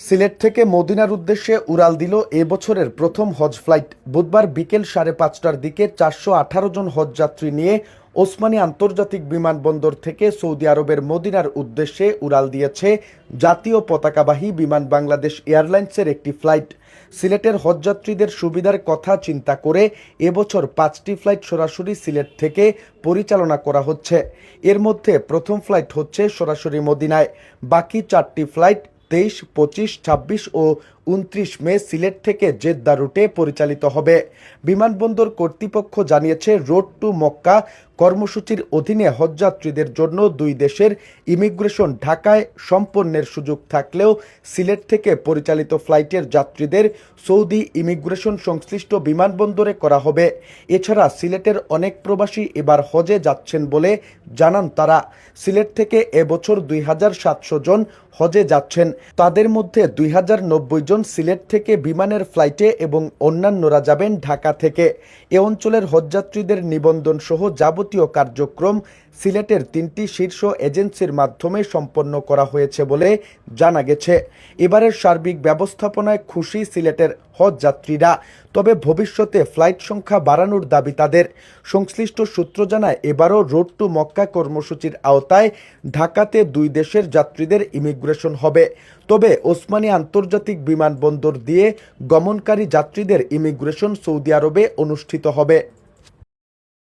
সিলেট থেকে মদিনার উদ্দেশ্যে উড়াল দিল এবছরের প্রথম হজ ফ্লাইট। বুধবার বিকেল সাড়ে পাঁচটার দিকে চারশো আঠারো জন হজযাত্রী নিয়ে ওসমানী আন্তর্জাতিক বিমানবন্দর থেকে সৌদি আরবের মদিনার উদ্দেশ্যে উড়াল দিয়েছে জাতীয় পতাকাবাহী বিমান বাংলাদেশ এয়ারলাইন্সের একটি ফ্লাইট। সিলেটের হজযাত্রীদের সুবিধার কথা চিন্তা করে এবছর পাঁচটি ফ্লাইট সরাসরি সিলেট থেকে পরিচালনা করা হচ্ছে। এর মধ্যে প্রথম ফ্লাইট হচ্ছে সরাসরি মদিনায়। বাকি চারটি ফ্লাইট তেইশ পঁচিশ ছাব্বিশ ও উনত্রিশ মে সিলেট থেকে জেদ্দা রুটে পরিচালিত হবে। বিমানবন্দর কর্তৃপক্ষ জানিয়েছে, রোড টু মক্কা কর্মসূচির অধীনে হজযাত্রীদের জন্য দুই দেশের ইমিগ্রেশন ঢাকায় সম্পন্নের সুযোগ থাকলেও সিলেট থেকে পরিচালিত ফ্লাইটের যাত্রীদের সৌদি ইমিগ্রেশন সংশ্লিষ্ট বিমানবন্দরে করা হবে। এছাড়া সিলেটের অনেক প্রবাসী এবার হজে যাচ্ছেন বলে জানান তারা। সিলেট থেকে এবছর দুই হাজার সাতশো জন হজে যাচ্ছেন। তাদের মধ্যে দুই হাজার নব্বই জন সিলেট থেকে বিমানের ফ্লাইটে এবং অন্যান্যরা যাবেন ঢাকা থেকে। এ অঞ্চলের হজযাত্রীদের নিবন্ধন সহ যাবতীয় কার্যক্রম সিলেটের তিনটি শীর্ষ এজেন্সির মাধ্যমে সম্পন্ন করা হয়েছে বলে জানা গেছে। এবারের সার্বিক ব্যবস্থাপনায় খুশি সিলেটের হজযাত্রীরা তবে ভবিষ্যতে ফ্লাইট সংখ্যা বাড়ানোর দাবি তাদের। সংশ্লিষ্ট সূত্র জানায়, এবারও রোড টু মক্কা কর্মসূচির আওতায় ঢাকাতে দুই দেশের যাত্রীদের ইমিগ্রেশন হবে। তবে ওসমানী আন্তর্জাতিক বিমানবন্দর দিয়ে গমনকারী যাত্রীদের ইমিগ্রেশন সৌদি আরবে অনুষ্ঠিত হবে।